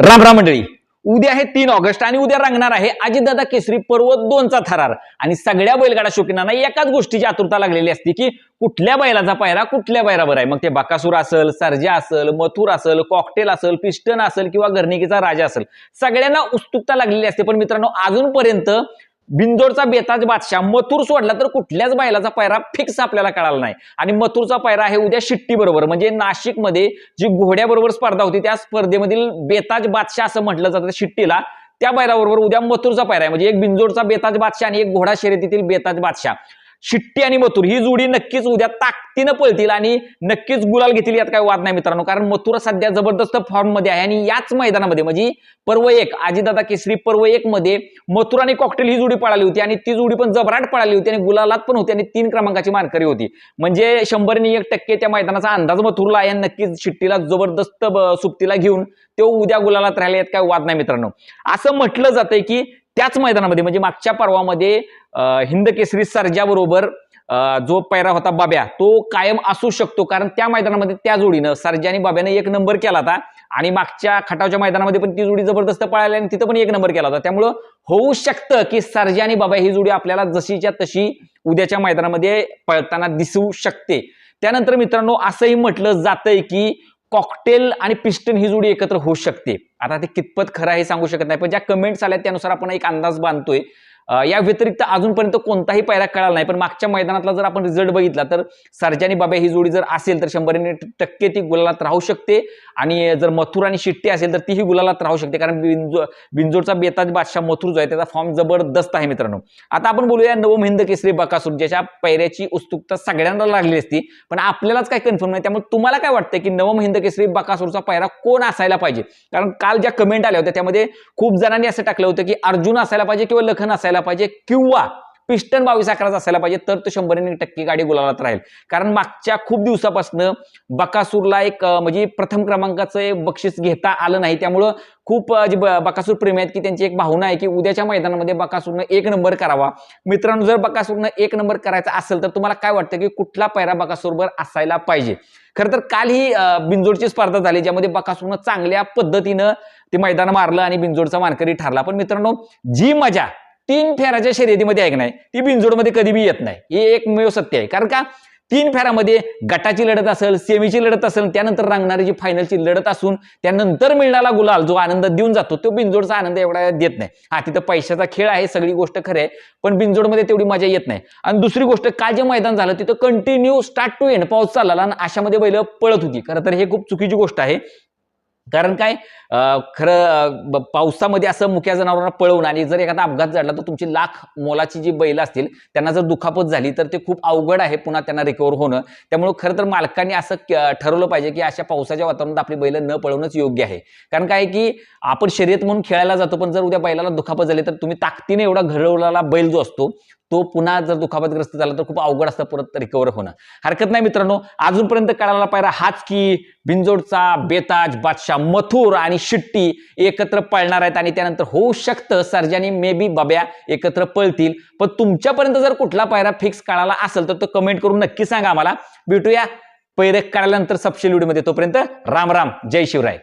राम राम मंडळी. उद्या आहे तीन ऑगस्ट आणि उद्या रंगणार आहे अजितदादा केसरी पर्वत दोनचा थरार. आणि सगळ्या बैलगाडा शौकीनांना एकाच गोष्टीची आतुरता लागलेली असते की कुठल्या बैलाचा पायरा कुठल्या बैरावर आहे. मग ते बाकासूर असेल सर्जा असेल मथुर असेल कॉकटेल असेल पिस्टन असेल किंवा गर्निकीचा राजा असेल. सगळ्यांना उत्सुकता लागलेली असते. पण मित्रांनो अजूनपर्यंत बिंदोरचा बेताज बादशाह मथुर सोडला तर कुठल्याच बैलाचा पायरा फिक्स आपल्याला कळाला नाही. आणि मथुरचा पायरा आहे उद्या शिट्टी बरोबर म्हणजे नाशिकमध्ये जी घोड्याबरोबर स्पर्धा होती त्या स्पर्धेमधील बेताज बादशाह असं म्हटलं जातं शिट्टीला. त्या बैलाबरोबर उद्या मथुरचा पायरा आहे म्हणजे एक बिंजोडचा बेताज बादशाह आणि एक घोडा शर्यतीतील बेताज बादशाह. शिट्टी आणि मथुर ही जोडी नक्कीच उद्या ताकदीनं पळतील आणि नक्कीच गुलाल घेतील यात काही वाद नाही मित्रांनो. कारण मथुर सध्या जबरदस्त फॉर्ममध्ये आहे आणि याच मैदानामध्ये म्हणजे पर्व एक आजीदादा केसरी पर्व एक मध्ये मथुर आणि कॉकटेल ही जोडी पळाली होती आणि ती जोडी पण जबराट पळाली होती आणि गुलालात पण होती आणि तीन क्रमांकाची मानकरी होती. म्हणजे शंभरनी एक टक्के त्या मैदानाचा अंदाज मथुरला आहे नक्कीच शिट्टीला जबरदस्त सुप्तीला सुट्टीला घेऊन तो उद्या गुलालात राहिले यात काही वाद नाही मित्रांनो. असं म्हटलं जातंय की त्याच मैदानामध्ये म्हणजे मागच्या पर्वामध्ये हिंदकेसरी हिंद केसरी जो पैरा होता बाब्या तो कायम असू शकतो. कारण त्या मैदानामध्ये त्या जोडीनं सर्जा आणि बाब्याने एक नंबर केला होता. आणि मागच्या खटावच्या मैदानामध्ये पण ती जोडी जबरदस्त पळाली आणि तिथं पण एक नंबर केला होता. त्यामुळं होऊ शकतं की सर्जा आणि बाबा ही जोडी आपल्याला जशीच्या तशी उद्याच्या मैदानामध्ये पळताना दिसू शकते. त्यानंतर मित्रांनो असंही म्हटलं जातंय की कॉकटेल आणि पिस्टन ही जोडी एकत्र होऊ शकते. आता ते कितपत खरं आहे हे सांगू शकत नाही पण ज्या कमेंट्स आल्या त्यानुसार आपण एक अंदाज बांधतोय. या व्यतिरिक्त अजूनपर्यंत कोणताही पायरा कळाला नाही. पण मागच्या मैदानातला जर आपण रिझल्ट बघितला तर सर्जानी बाबा ही जोडी जर असेल तर शंभर टक्के ती गुलालात राहू शकते. आणि जर मथुर आणि शिट्टी असेल तर तीही गुलालात राहू शकते. कारण बिंजो बिंजोडचा बेताज बादशाह मथुर जो आहे त्याचा फॉर्म जबरदस्त आहे मित्रांनो. आता आपण बोलूया नवम हिंद केसरी बकासूर ज्याच्या पैऱ्याची उत्सुकता सगळ्यांना लागली असती पण आपल्यालाच काय कन्फर्म नाही. त्यामुळे तुम्हाला काय वाटतं की नवम हिंद केसरी बकासूरचा पायरा कोण असायला पाहिजे? कारण काल ज्या कमेंट आल्या होत्या त्यामध्ये खूप जणांनी असं टाकलं होतं की अर्जुन असायला पाहिजे किंवा लखन असायला पाहिजे किंवा पिस्टन बावीस अकराचा असायला पाहिजे तर तो शंभर टक्के गाडी गुलालात राहील. कारण मागच्या खूप दिवसापासून बकासूरला एक म्हणजे प्रथम क्रमांकाचं एक बक्षीस घेता आलं नाही. त्यामुळं खूप जे बकासूर प्रेमी आहेत की त्यांची एक भावना आहे की उद्याच्या मैदानामध्ये बकासूरनं एक नंबर करावा. मित्रांनो जर बकासूरनं एक नंबर करायचा असेल तर तुम्हाला काय वाटतं की कुठला पैरा बकासूरवर असायला पाहिजे? खरं तर काल ही बिंजोडची स्पर्धा झाली ज्यामध्ये बकासूरनं चांगल्या पद्धतीनं ते मैदान मारलं आणि बिंजोडचा मानकरी ठरला. पण मित्रांनो जी मजा तीन फेऱ्याच्या शर्यतीमध्ये आहे की नाही? ती बिनजोडमध्ये कधी बी येत नाही. हे एकमेव सत्य आहे. कारण का? तीन फेऱ्यामध्ये गटाची लढत असेल सेमीची लढत असेल त्यानंतर रंगणारी जी फायनलची लढत असून त्यानंतर मिळणारा गुलाल जो आनंद देऊन जातो तो बिनजोडचा आनंद एवढा देत नाही. हा तिथं पैशाचा खेळ आहे सगळी गोष्ट खरी आहे पण बिनजोडमध्ये तेवढी मजा येत नाही. आणि दुसरी गोष्ट काल जे मैदान झालं तिथं कंटिन्यू स्टार्ट टू एंड पाऊस चालला आणि अशामध्ये बैल पळत होती. खरं तर हे खूप चुकीची गोष्ट आहे. कारण काय खरं पावसामध्ये असं मुक्या जनावरांना पळवून आणि जर एखादा अपघात झाला तर तुमची लाख मोलाची जी बैल असतील त्यांना जर दुखापत झाली तर ते खूप अवघड आहे पुन्हा त्यांना रिकवर होणं. त्यामुळे खरं तर मालकांनी असं क- ठरवलं पाहिजे की अशा पावसाच्या वातावरणात आपली बैल न पळवणंच योग्य आहे. कारण काय की आपण शर्यत म्हणून खेळायला जातो पण जर उद्या बैलाला दुखापत झाली तर तुम्ही ताकदीने एवढा घडवलेला बैल जो असतो तो पुन्हा जर दुखापतग्रस्त झाला तर खूप अवघड असतं परत रिकवर होणं. हरकत नाही मित्रांनो अजूनपर्यंत कळायला पायरा हाच की बिंजोडचा बेताज बादशाह मथुर आणि शिट्टी एकत्र पळणार आहेत आणि त्यानंतर होऊ शकतं सर्जानी मे बी बब्या एकत्र पळतील. पण तुमच्यापर्यंत जर कुठला पायरा फिक्स कळाला असेल तर तो कमेंट करून नक्की सांगा आम्हाला. भेटूया पैरे काढल्यानंतर सबशेल व्हिडिओमध्ये तोपर्यंत राम राम. जय शिवराय.